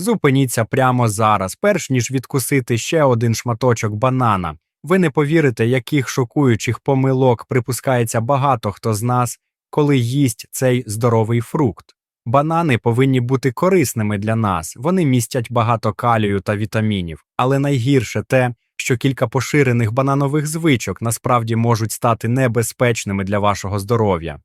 Зупиніться прямо зараз, перш ніж відкусити ще один шматочок банана. Ви не повірите, яких шокуючих помилок припускається багато хто з нас, коли їсть цей здоровий фрукт. Банани повинні бути корисними для нас, вони містять багато калію та вітамінів, але найгірше те, що кілька поширених бананових звичок насправді можуть стати небезпечними для вашого здоров'я.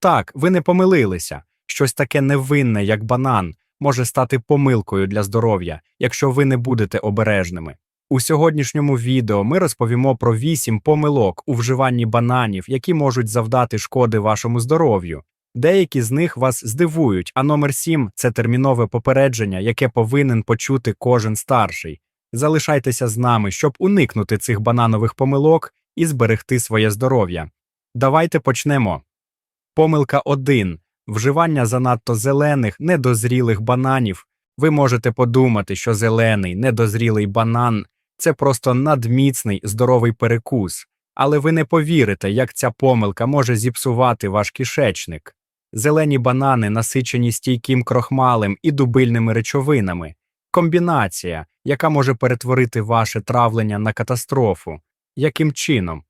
Так, ви не помилилися. Щось таке невинне, як банан, може стати помилкою для здоров'я, якщо ви не будете обережними. У сьогоднішньому відео ми розповімо про 8 помилок у вживанні бананів, які можуть завдати шкоди вашому здоров'ю. Деякі з них вас здивують, а номер 7 – це термінове попередження, яке повинен почути кожен старший. Залишайтеся з нами, щоб уникнути цих бананових помилок і зберегти своє здоров'я. Давайте почнемо. Помилка 1. Вживання занадто зелених, недозрілих бананів. Ви можете подумати, що зелений, недозрілий банан це просто надміцний здоровий перекус, але ви не повірите, як ця помилка може зіпсувати ваш кишечник. Зелені банани насичені стійким крохмалем і дубильними речовинами. Комбінація, яка може перетворити ваше травлення на катастрофу. Яким чином?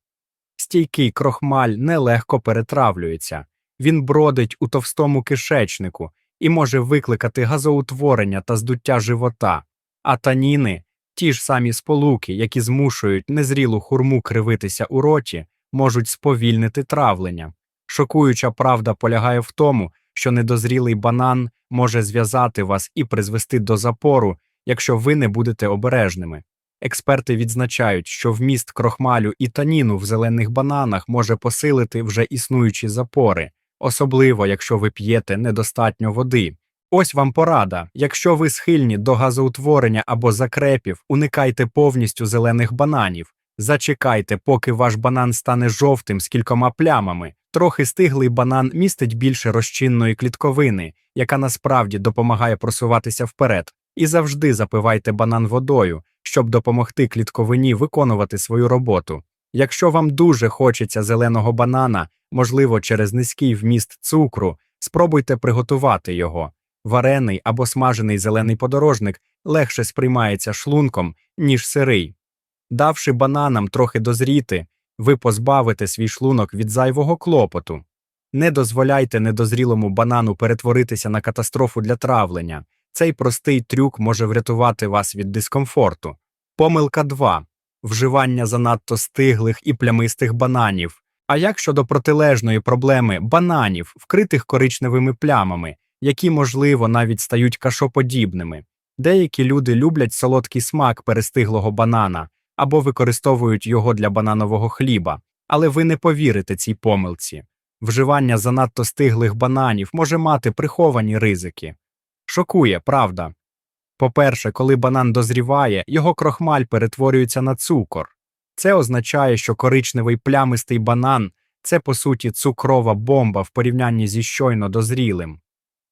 Стійкий крохмаль нелегко перетравлюється. Він бродить у товстому кишечнику і може викликати газоутворення та здуття живота, а таніни, ті ж самі сполуки, які змушують незрілу хурму кривитися у роті, можуть сповільнити травлення. Шокуюча правда полягає в тому, що недозрілий банан може зв'язати вас і призвести до запору, якщо ви не будете обережними. Експерти відзначають, що вміст крохмалю і таніну в зелених бананах може посилити вже існуючі запори, особливо якщо ви п'єте недостатньо води. Ось вам порада: якщо ви схильні до газоутворення або закрепів, уникайте повністю зелених бананів. Зачекайте, поки ваш банан стане жовтим з кількома плямами. Трохи стиглий банан містить більше розчинної клітковини, яка насправді допомагає просуватися вперед. І завжди запивайте банан водою, щоб допомогти клітковині виконувати свою роботу. Якщо вам дуже хочеться зеленого банана, можливо, через низький вміст цукру, спробуйте приготувати його. Варений або смажений зелений подорожник легше сприймається шлунком, ніж сирий. Давши бананам трохи дозріти, ви позбавите свій шлунок від зайвого клопоту. Не дозволяйте недозрілому банану перетворитися на катастрофу для травлення. Цей простий трюк може врятувати вас від дискомфорту. Помилка 2. Вживання занадто стиглих і плямистих бананів. А як щодо протилежної проблеми бананів, вкритих коричневими плямами, які, можливо, навіть стають кашоподібними? Деякі люди люблять солодкий смак перестиглого банана або використовують його для бананового хліба, але ви не повірите цій помилці. Вживання занадто стиглих бананів може мати приховані ризики. Шокує, правда. По-перше, коли банан дозріває, його крохмаль перетворюється на цукор. Це означає, що коричневий плямистий банан це, по суті, цукрова бомба в порівнянні зі щойно дозрілим.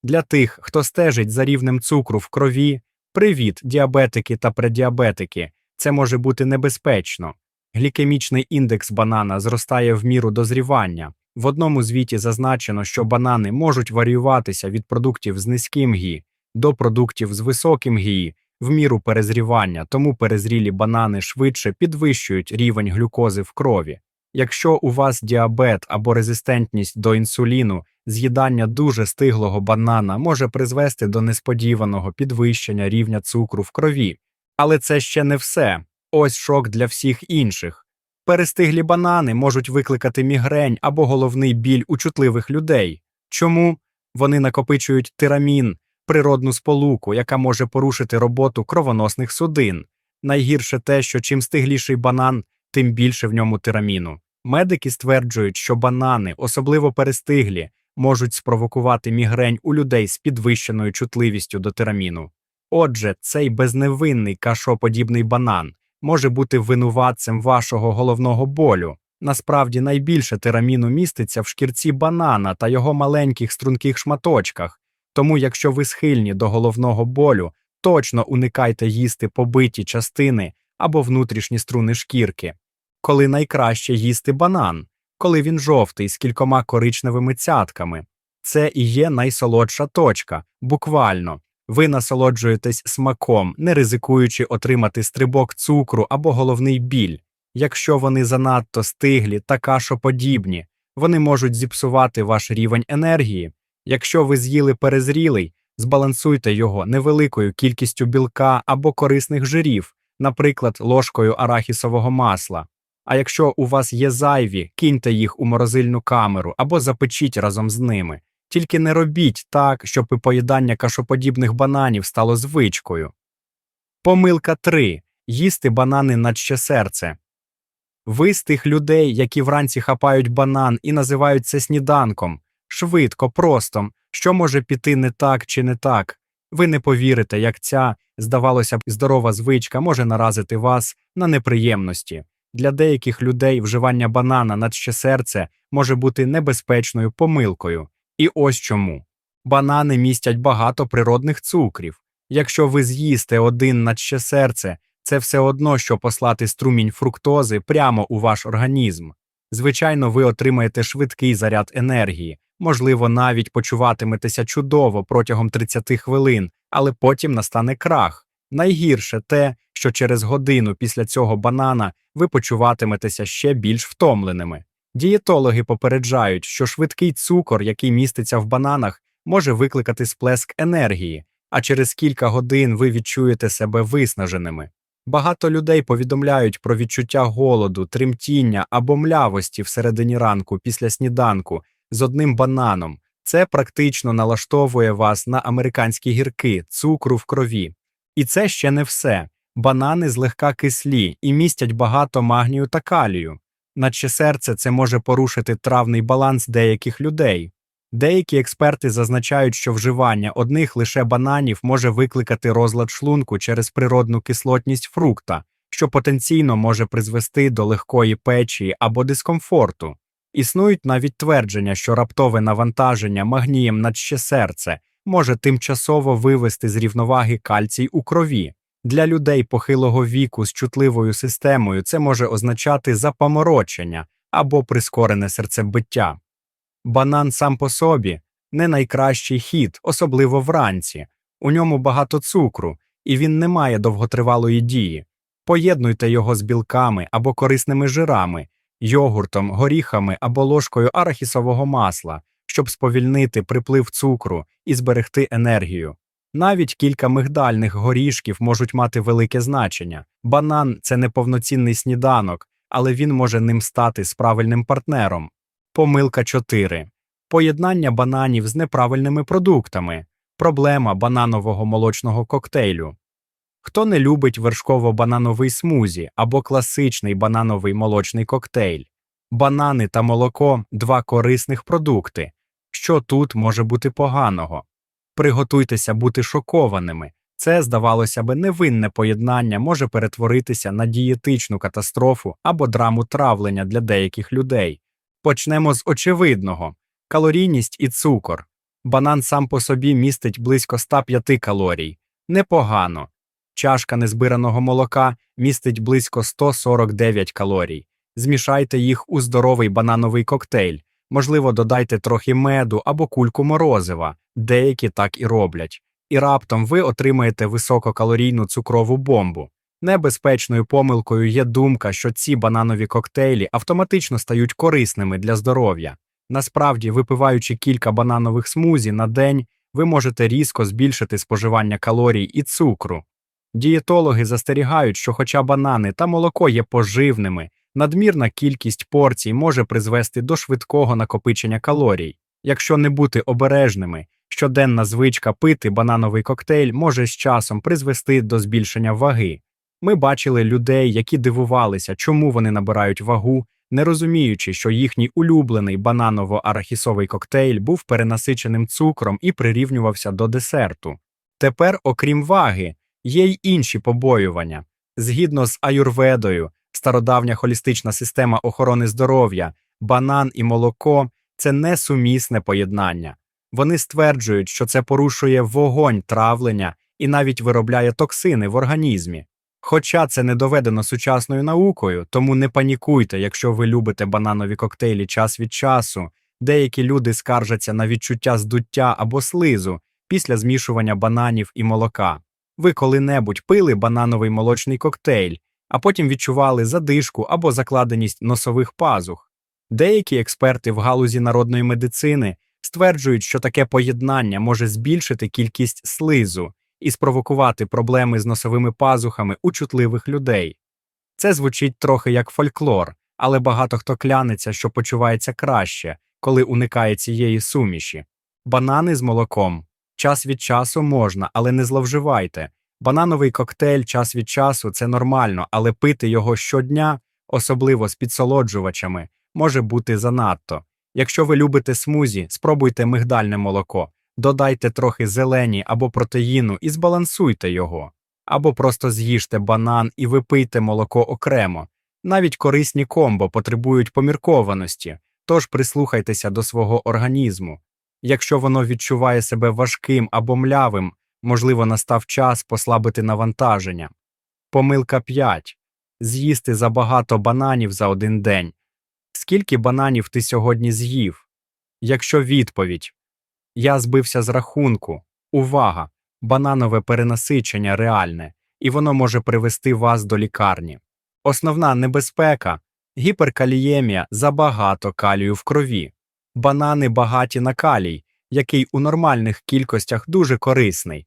Для тих, хто стежить за рівнем цукру в крові, привіт, діабетики та предіабетики, це може бути небезпечно. Глікемічний індекс банана зростає в міру дозрівання. В одному звіті зазначено, що банани можуть варіюватися від продуктів з низьким гі до продуктів з високим гі в міру перезрівання, тому перезрілі банани швидше підвищують рівень глюкози в крові. Якщо у вас діабет або резистентність до інсуліну, з'їдання дуже стиглого банана може призвести до несподіваного підвищення рівня цукру в крові. Але це ще не все. Ось шок для всіх інших. Перестиглі банани можуть викликати мігрень або головний біль у чутливих людей. Чому? Вони накопичують тирамін, природну сполуку, яка може порушити роботу кровоносних судин. Найгірше те, що чим стигліший банан, тим більше в ньому тираміну. Медики стверджують, що банани, особливо перестиглі, можуть спровокувати мігрень у людей з підвищеною чутливістю до тираміну. Отже, цей безневинний кашоподібний банан може бути винуватцем вашого головного болю. Насправді найбільше тираміну міститься в шкірці банана та його маленьких струнких шматочках, тому якщо ви схильні до головного болю, точно уникайте їсти побиті частини або внутрішні струни шкірки. Коли найкраще їсти банан, коли він жовтий з кількома коричневими цятками. Це і є найсолодша точка, буквально. Ви насолоджуєтесь смаком, не ризикуючи отримати стрибок цукру або головний біль. Якщо вони занадто стиглі та кашоподібні, вони можуть зіпсувати ваш рівень енергії. Якщо ви з'їли перезрілий, збалансуйте його невеликою кількістю білка або корисних жирів, наприклад, ложкою арахісового масла. А якщо у вас є зайві, киньте їх у морозильну камеру або запечіть разом з ними. Тільки не робіть так, щоб і поїдання кашоподібних бананів стало звичкою. Помилка 3. Їсти банани наче серце. Ви з тих людей, які вранці хапають банан і називають це сніданком. Швидко, просто, що може піти не так чи не так. Ви не повірите, як ця, здавалося б, здорова звичка може наразити вас на неприємності. Для деяких людей вживання банана наче серце може бути небезпечною помилкою. І ось чому. Банани містять багато природних цукрів. Якщо ви з'їсте один наче серце, це все одно, що послати струмінь фруктози прямо у ваш організм. Звичайно, ви отримаєте швидкий заряд енергії, можливо, навіть почуватиметеся чудово протягом 30 хвилин, але потім настане крах. Найгірше те, що через годину після цього банана ви почуватиметеся ще більш втомленими. Дієтологи попереджають, що швидкий цукор, який міститься в бананах, може викликати сплеск енергії, а через кілька годин ви відчуєте себе виснаженими. Багато людей повідомляють про відчуття голоду, тремтіння або млявості всередині ранку після сніданку з одним бананом. Це практично налаштовує вас на американські гірки, цукру в крові. І це ще не все. Банани злегка кислі і містять багато магнію та калію. Наче серце це може порушити травний баланс деяких людей. Деякі експерти зазначають, що вживання одних лише бананів може викликати розлад шлунку через природну кислотність фрукта, що потенційно може призвести до легкої печії або дискомфорту. Існують навіть твердження, що раптове навантаження магнієм на ще серце може тимчасово вивести з рівноваги кальцій у крові. Для людей похилого віку з чутливою системою це може означати запаморочення або прискорене серцебиття. Банан сам по собі не найкращий хід, особливо вранці. У ньому багато цукру, і він не має довготривалої дії. Поєднуйте його з білками або корисними жирами, йогуртом, горіхами або ложкою арахісового масла, щоб сповільнити приплив цукру і зберегти енергію. Навіть кілька мигдальних горішків можуть мати велике значення. Банан це не повноцінний сніданок, але він може ним стати з правильним партнером. Помилка 4. Поєднання бананів з неправильними продуктами. Проблема бананового молочного коктейлю. Хто не любить вершково-банановий смузі або класичний банановий молочний коктейль? Банани та молоко два корисних продукти. Що тут може бути поганого? Приготуйтеся бути шокованими. Це, здавалося би, невинне поєднання може перетворитися на дієтичну катастрофу або драму травлення для деяких людей. Почнемо з очевидного калорійність і цукор. Банан сам по собі містить близько 105 калорій. Непогано. Чашка незбираного молока містить близько 149 калорій. Змішайте їх у здоровий банановий коктейль. Можливо, додайте трохи меду або кульку морозива, деякі так і роблять. І раптом ви отримаєте висококалорійну цукрову бомбу. Небезпечною помилкою є думка, що ці бананові коктейлі автоматично стають корисними для здоров'я. Насправді, випиваючи кілька бананових смузі на день, ви можете різко збільшити споживання калорій і цукру. Дієтологи застерігають, що, хоча банани та молоко є поживними, надмірна кількість порцій може призвести до швидкого накопичення калорій. Якщо не бути обережними, щоденна звичка пити банановий коктейль може з часом призвести до збільшення ваги. Ми бачили людей, які дивувалися, чому вони набирають вагу, не розуміючи, що їхній улюблений бананово-арахісовий коктейль був перенасиченим цукром і прирівнювався до десерту. Тепер, окрім ваги, є й інші побоювання. Згідно з аюрведою, стародавня холістична система охорони здоров'я, банан і молоко це несумісне поєднання. Вони стверджують, що це порушує вогонь травлення і навіть виробляє токсини в організмі. Хоча це не доведено сучасною наукою, тому не панікуйте, якщо ви любите бананові коктейлі час від часу. Деякі люди скаржаться на відчуття здуття або слизу, після змішування бананів і молока. Ви коли-небудь пили банановий молочний коктейль, а потім відчували задишку або закладеність носових пазух. Деякі експерти в галузі народної медицини стверджують, що таке поєднання може збільшити кількість слизу і спровокувати проблеми з носовими пазухами у чутливих людей. Це звучить трохи як фольклор, але багато хто клянеться, що почувається краще, коли уникає цієї суміші. Банани з молоком. Час від часу можна, але не зловживайте. Банановий коктейль час від часу це нормально, але пити його щодня, особливо з підсолоджувачами, може бути занадто. Якщо ви любите смузі, спробуйте мигдальне молоко, додайте трохи зелені або протеїну і збалансуйте його. Або просто з'їжте банан і випийте молоко окремо. Навіть корисні комбо потребують поміркованості, тож прислухайтеся до свого організму. Якщо воно відчуває себе важким або млявим, можливо, настав час послабити навантаження. Помилка 5. З'їсти забагато бананів за один день. Скільки бананів ти сьогодні з'їв? Якщо відповідь Я збився з рахунку. Увага! Бананове перенасичення реальне, і воно може привести вас до лікарні. Основна небезпека гіперкаліємія забагато калію в крові. Банани багаті на калій, який у нормальних кількостях дуже корисний.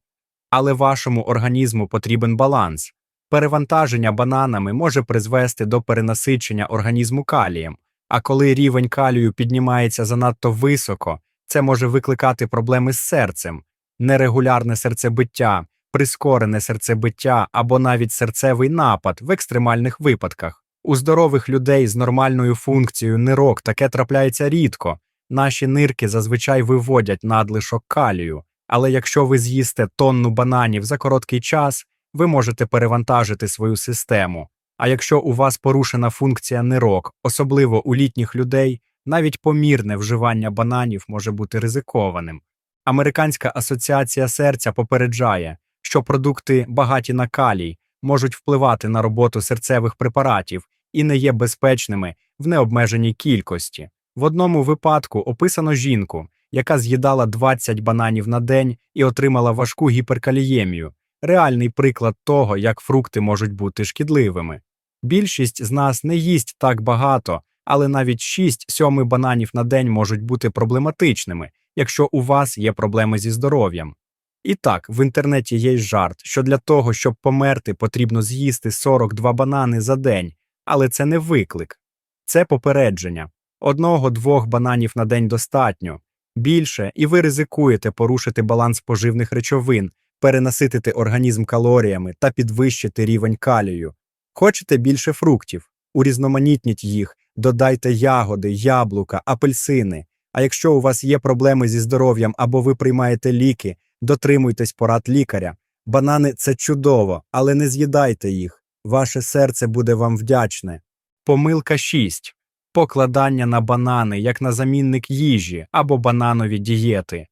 Але вашому організму потрібен баланс. Перевантаження бананами може призвести до перенасичення організму калієм, а коли рівень калію піднімається занадто високо, це може викликати проблеми з серцем, нерегулярне серцебиття, прискорене серцебиття або навіть серцевий напад в екстремальних випадках. У здорових людей з нормальною функцією нирок таке трапляється рідко. Наші нирки зазвичай виводять надлишок калію, але якщо ви з'їсте тонну бананів за короткий час, ви можете перевантажити свою систему. А якщо у вас порушена функція нирок, особливо у літніх людей, навіть помірне вживання бананів може бути ризикованим. Американська асоціація серця попереджає, що продукти, багаті на калій, можуть впливати на роботу серцевих препаратів і не є безпечними в необмеженій кількості. В одному випадку описано жінку, яка з'їдала 20 бананів на день і отримала важку гіперкаліємію, реальний приклад того, як фрукти можуть бути шкідливими. Більшість з нас не їсть так багато, але навіть 6-7 бананів на день можуть бути проблематичними, якщо у вас є проблеми зі здоров'ям. І так, в інтернеті є й жарт, що для того, щоб померти, потрібно з'їсти 42 банани за день, але це не виклик, це попередження. Одного-двох бананів на день достатньо. Більше, і ви ризикуєте порушити баланс поживних речовин, перенаситити організм калоріями та підвищити рівень калію. Хочете більше фруктів? Урізноманітніть їх, додайте ягоди, яблука, апельсини. А якщо у вас є проблеми зі здоров'ям або ви приймаєте ліки, дотримуйтесь порад лікаря. Банани це чудово, але не з'їдайте їх. Ваше серце буде вам вдячне. Помилка 6. Покладання на банани як на замінник їжі або бананові дієти.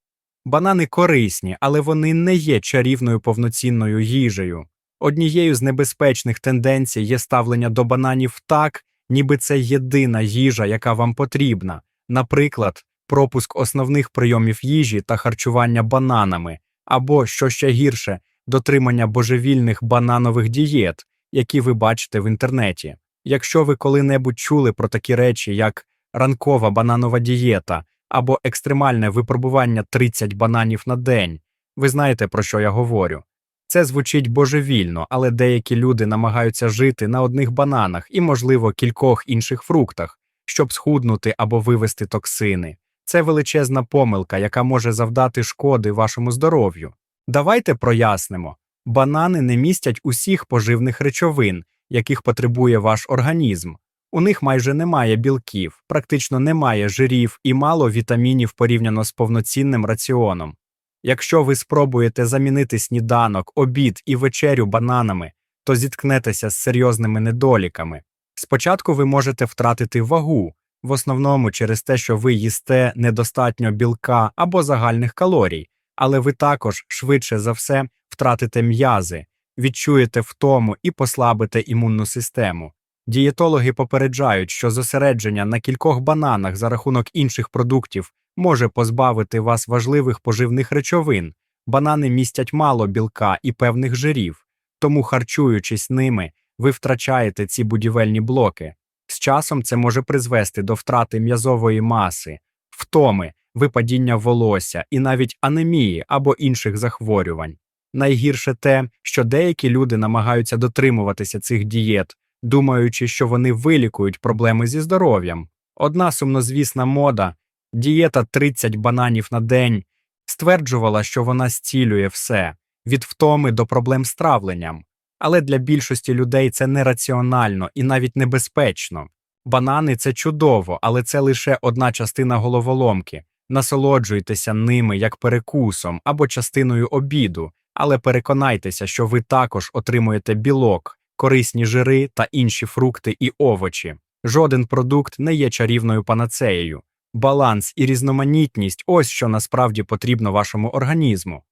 Банани корисні, але вони не є чарівною повноцінною їжею. Однією з небезпечних тенденцій є ставлення до бананів так, ніби це єдина їжа, яка вам потрібна, наприклад, пропуск основних прийомів їжі та харчування бананами, або, що ще гірше, дотримання божевільних бананових дієт, які ви бачите в інтернеті. Якщо ви коли-небудь чули про такі речі, як ранкова бананова дієта або екстремальне випробування 30 бананів на день, ви знаєте, про що я говорю. Це звучить божевільно, але деякі люди намагаються жити на одних бананах і, можливо, кількох інших фруктах, щоб схуднути або вивести токсини. Це величезна помилка, яка може завдати шкоди вашому здоров'ю. Давайте прояснимо банани не містять усіх поживних речовин, яких потребує ваш організм. У них майже немає білків, практично немає жирів і мало вітамінів порівняно з повноцінним раціоном. Якщо ви спробуєте замінити сніданок, обід і вечерю бананами, то зіткнетеся з серйозними недоліками. Спочатку ви можете втратити вагу, в основному через те, що ви їсте недостатньо білка або загальних калорій, але ви також швидше за все втратите м'язи, відчуєте втому і послабите імунну систему. Дієтологи попереджають, що зосередження на кількох бананах за рахунок інших продуктів може позбавити вас важливих поживних речовин, Банани містять мало білка і певних жирів, тому, харчуючись ними, ви втрачаєте ці будівельні блоки. З часом це може призвести до втрати м'язової маси, втоми, випадіння волосся і навіть анемії або інших захворювань. Найгірше те, що деякі люди намагаються дотримуватися цих дієт, думаючи, що вони вилікують проблеми зі здоров'ям. Одна сумнозвісна мода дієта 30 бананів на день стверджувала, що вона зцілює все від втоми до проблем з травленням. Але для більшості людей це нераціонально і навіть небезпечно. Банани це чудово, але це лише одна частина головоломки. Насолоджуйтеся ними як перекусом або частиною обіду, але переконайтеся, що ви також отримуєте білок, корисні жири та інші фрукти і овочі. Жоден продукт не є чарівною панацеєю. Баланс і різноманітність ось що насправді потрібно вашому організму.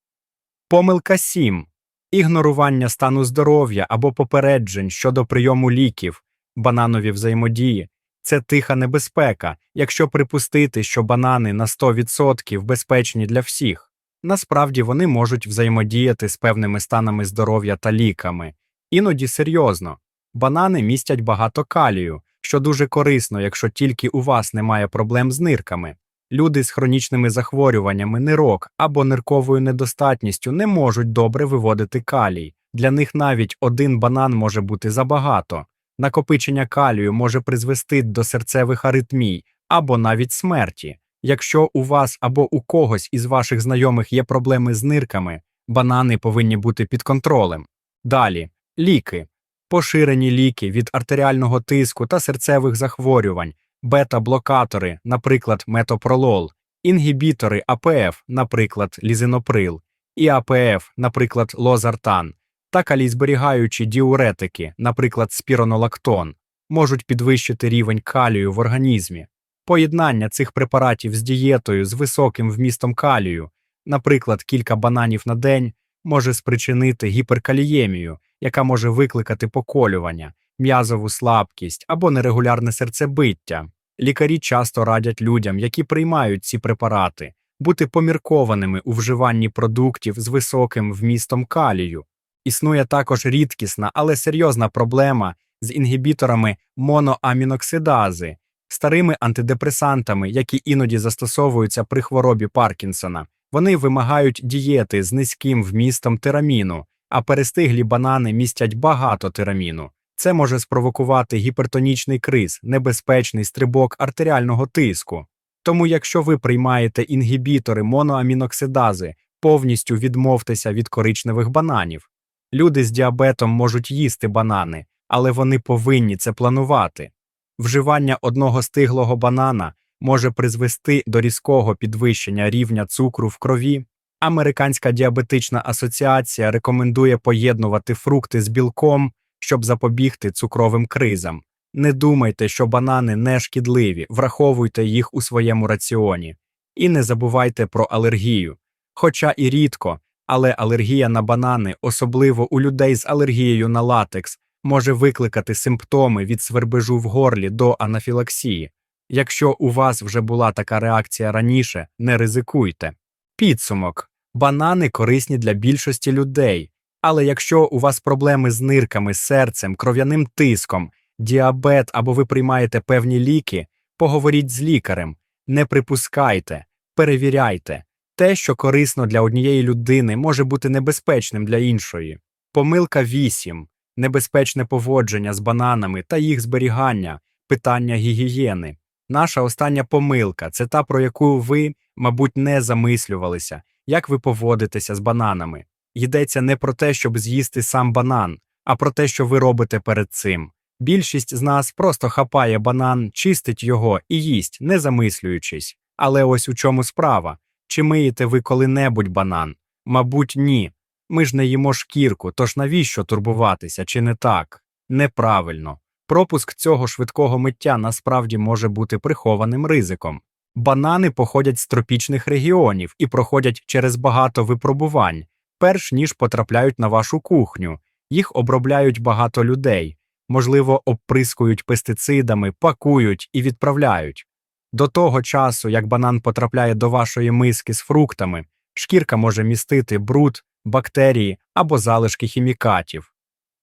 Помилка 7. Ігнорування стану здоров'я або попереджень щодо прийому ліків, бананові взаємодії це тиха небезпека, якщо припустити, що банани на 100% безпечні для всіх. Насправді вони можуть взаємодіяти з певними станами здоров'я та ліками. Іноді серйозно. Банани містять багато калію, що дуже корисно, якщо тільки у вас немає проблем з нирками. Люди з хронічними захворюваннями нирок або нирковою недостатністю не можуть добре виводити калій. Для них навіть один банан може бути забагато. Накопичення калію може призвести до серцевих аритмій або навіть смерті. Якщо у вас або у когось із ваших знайомих є проблеми з нирками, банани повинні бути під контролем. Далі ліки. Поширені ліки від артеріального тиску та серцевих захворювань, бета-блокатори, наприклад, метопролол, інгібітори АПФ, наприклад, лізиноприл, і АПФ, наприклад, лозартан, та калійзберігаючі діуретики, наприклад, спіронолактон, можуть підвищити рівень калію в організмі. Поєднання цих препаратів з дієтою з високим вмістом калію, наприклад, кілька бананів на день, може спричинити гіперкаліємію, яка може викликати поколювання, м'язову слабкість або нерегулярне серцебиття. Лікарі часто радять людям, які приймають ці препарати, бути поміркованими у вживанні продуктів з високим вмістом калію. Існує також рідкісна, але серйозна проблема з інгібіторами моноаміноксидази, старими антидепресантами, які іноді застосовуються при хворобі Паркінсона. Вони вимагають дієти з низьким вмістом тираміну, а перестиглі банани містять багато тираміну. Це може спровокувати гіпертонічний криз, небезпечний стрибок артеріального тиску. Тому, якщо ви приймаєте інгібітори моноаміноксидази, повністю відмовтеся від коричневих бананів. Люди з діабетом можуть їсти банани, але вони повинні це планувати. Вживання одного стиглого банана може призвести до різкого підвищення рівня цукру в крові. Американська діабетична асоціація рекомендує поєднувати фрукти з білком, щоб запобігти цукровим кризам. Не думайте, що банани не шкідливі, враховуйте їх у своєму раціоні. І не забувайте про алергію. Хоча і рідко, але алергія на банани, особливо у людей з алергією на латекс, може викликати симптоми від свербежу в горлі до анафілаксії. Якщо у вас вже була така реакція раніше, не ризикуйте. Підсумок банани корисні для більшості людей, але якщо у вас проблеми з нирками, серцем, кров'яним тиском, діабет або ви приймаєте певні ліки, поговоріть з лікарем, не припускайте, перевіряйте. Те, що корисно для однієї людини, може бути небезпечним для іншої. Помилка 8. Небезпечне поводження з бананами та їх зберігання, питання гігієни. Наша остання помилка це та, про яку ви, мабуть, не замислювалися, як ви поводитеся з бананами. Йдеться не про те, щоб з'їсти сам банан, а про те, що ви робите перед цим. Більшість з нас просто хапає банан, чистить його і їсть, не замислюючись. Але ось у чому справа. Чи миєте ви коли-небудь банан? Мабуть, ні. Ми ж не їмо шкірку, тож навіщо турбуватися, чи не так? Неправильно. Пропуск цього швидкого миття насправді може бути прихованим ризиком. Банани походять з тропічних регіонів і проходять через багато випробувань, перш ніж потрапляють на вашу кухню. Їх обробляють багато людей, можливо, обприскують пестицидами, пакують і відправляють. До того часу, як банан потрапляє до вашої миски з фруктами, Шкірка може містити бруд, бактерії або залишки хімікатів.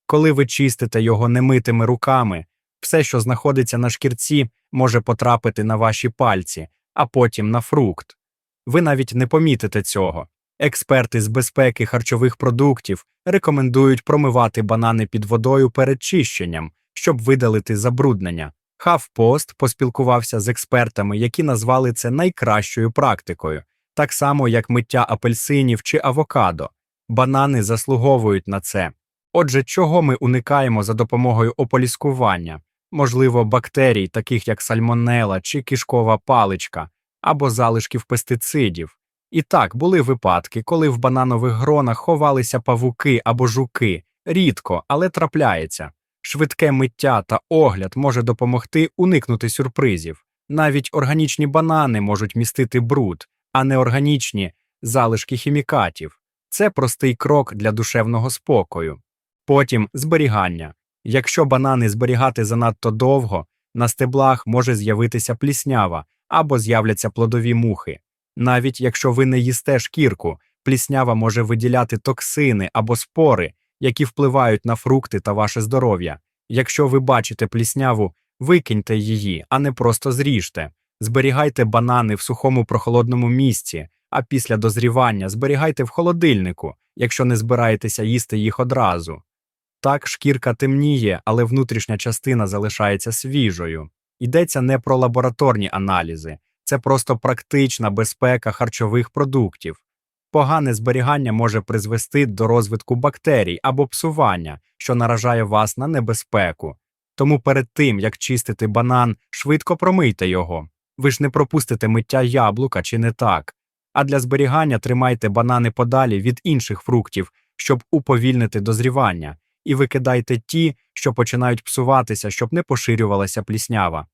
Коли ви чистите його немитими руками, все, що знаходиться на шкірці, може потрапити на ваші пальці, а потім на фрукт. Ви навіть не помітите цього. Експерти з безпеки харчових продуктів рекомендують промивати банани під водою перед чищенням, щоб видалити забруднення. Хавпост поспілкувався з експертами, які назвали це найкращою практикою, так само як миття апельсинів чи авокадо. Банани заслуговують на це. Отже, чого ми уникаємо за допомогою ополіскування? Можливо, бактерій, таких як сальмонела чи кишкова паличка, або залишків пестицидів. І так, були випадки, коли в бананових гронах ховалися павуки або жуки. Рідко, але трапляється. Швидке миття та огляд може допомогти уникнути сюрпризів. Навіть органічні банани можуть містити бруд, а неорганічні залишки хімікатів. Це простий крок для душевного спокою. Потім зберігання. Якщо банани зберігати занадто довго, на стеблах може з'явитися пліснява або з'являться плодові мухи. Навіть якщо ви не їсте шкірку, пліснява може виділяти токсини або спори, які впливають на фрукти та ваше здоров'я. Якщо ви бачите плісняву, викиньте її, а не просто зріжте. Зберігайте банани в сухому прохолодному місці, а після дозрівання зберігайте в холодильнику, якщо не збираєтеся їсти їх одразу. Так, шкірка темніє, але внутрішня частина залишається свіжою. Йдеться не про лабораторні аналізи, це просто практична безпека харчових продуктів. Погане зберігання може призвести до розвитку бактерій або псування, що наражає вас на небезпеку. Тому перед тим, як чистити банан, швидко промийте його. Ви ж не пропустите миття яблука чи не так. А для зберігання тримайте банани подалі від інших фруктів, щоб уповільнити дозрівання, і викидайте ті, що починають псуватися, щоб не поширювалася пліснява.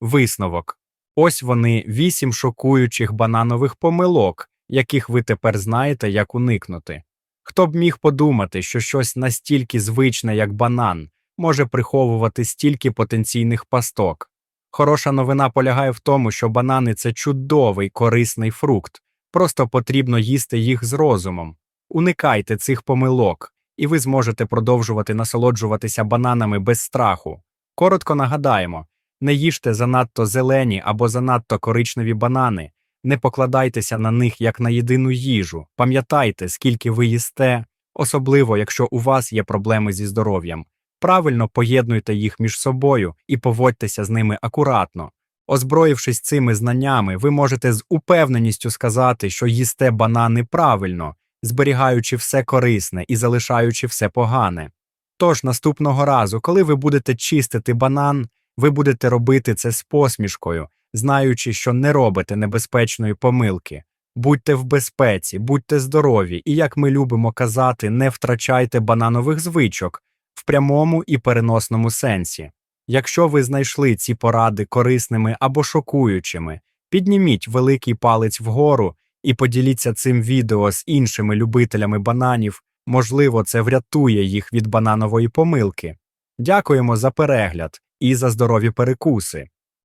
Висновок. Ось вони вісім шокуючих бананових помилок, яких ви тепер знаєте, як уникнути. Хто б міг подумати, що щось настільки звичне, як банан, може приховувати стільки потенційних пасток. Хороша новина полягає в тому, що банани це чудовий корисний фрукт, просто потрібно їсти їх з розумом. Уникайте цих помилок, і ви зможете продовжувати насолоджуватися бананами без страху. Коротко нагадаємо не їжте занадто зелені або занадто коричневі банани, не покладайтеся на них як на єдину їжу. Пам'ятайте, скільки ви їсте, особливо якщо у вас є проблеми зі здоров'ям. Правильно поєднуйте їх між собою і поводьтеся з ними акуратно. Озброївшись цими знаннями, ви можете з упевненістю сказати, що їсте банани правильно, зберігаючи все корисне і залишаючи все погане. Тож наступного разу, коли ви будете чистити банан, ви будете робити це з посмішкою, знаючи, що не робите небезпечної помилки. Будьте в безпеці, будьте здорові, і, як ми любимо казати, не втрачайте бананових звичок в прямому і переносному сенсі. Якщо ви знайшли ці поради корисними або шокуючими, підніміть великий палець вгору і поділіться цим відео з іншими любителями бананів, можливо, це врятує їх від бананової помилки. Дякуємо за перегляд і за здорові перекуси.